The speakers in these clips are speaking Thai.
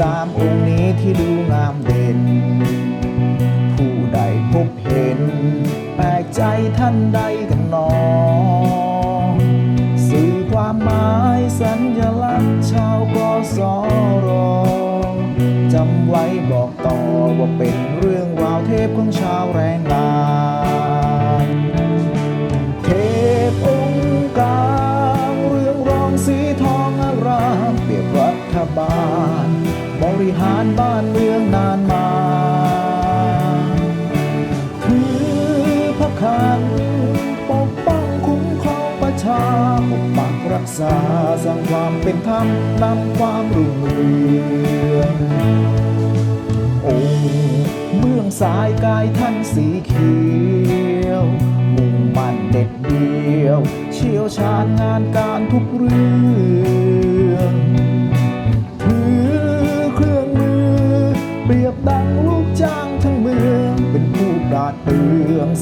สามองค์นี้ที่ดูงามเด่น ผู้ใดพบเห็น แปลกใจท่านใดกันหนอ สื่อความหมายสัญลักษณ์ชาวกสรจำไว้บอกต่อว่าเป็นเรื่องราวเทพของชาวแรง ริหารบ้านเมืองนานมาถือพระคันปกป้องคุ้มครองประชาปกปักรักษาสร้างความเป็นธรรมนำความรุ่งเรืององค์เมืองสายกายท่านสีเขียวมุ่งมั่นเด็ดเดียว เชี่ยวชาญงานการทุกเรื่อง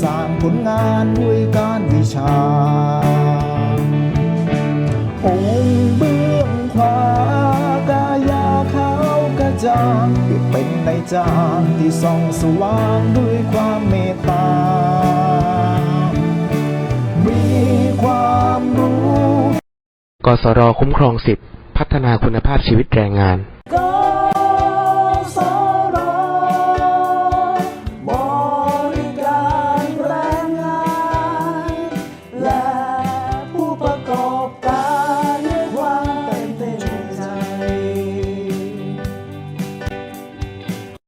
สร้างผลงานด้วยการวิชา องค์เบื้องขวากายาขาวกระจ่างเปรียบเป็นในจางที่ส่องสว่างด้วยความเมตตา มีความรู้ กสรคุ้มครองสิทธิพัฒนาคุณภาพชีวิตแรงงาน